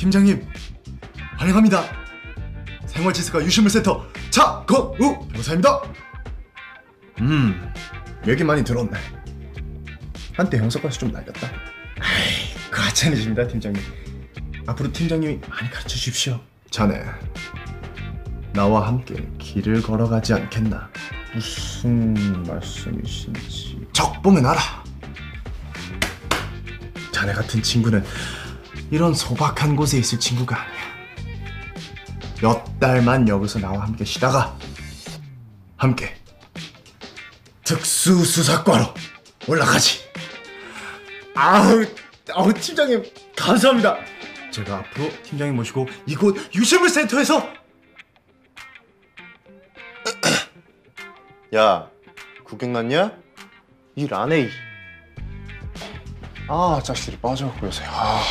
팀장님 환영합니다. 생활치수가 유실물센터 차건우 변호사입니다. 음 얘기 많이 들었네. 한때 형사과에서 좀 날렸다. 아이 과찬이십니다 팀장님. 앞으로 팀장님이 많이 가르쳐 주십시오. 자네 나와 함께 길을 걸어가지 않겠나? 무슨 말씀이신지 적 보면 알아. 자네 같은 친구는 이런 소박한 곳에 있을 친구가 아니야. 몇 달만 여기서 나와 함께 쉬다가 함께 특수수사과로 올라가지. 아우, 아우 팀장님 감사합니다. 제가 앞으로 팀장님 모시고 이곳 유실물 센터에서 야, 구경 났냐? 일 안 해. 이. 아, 자식들이 빠져갖고 요새. 아.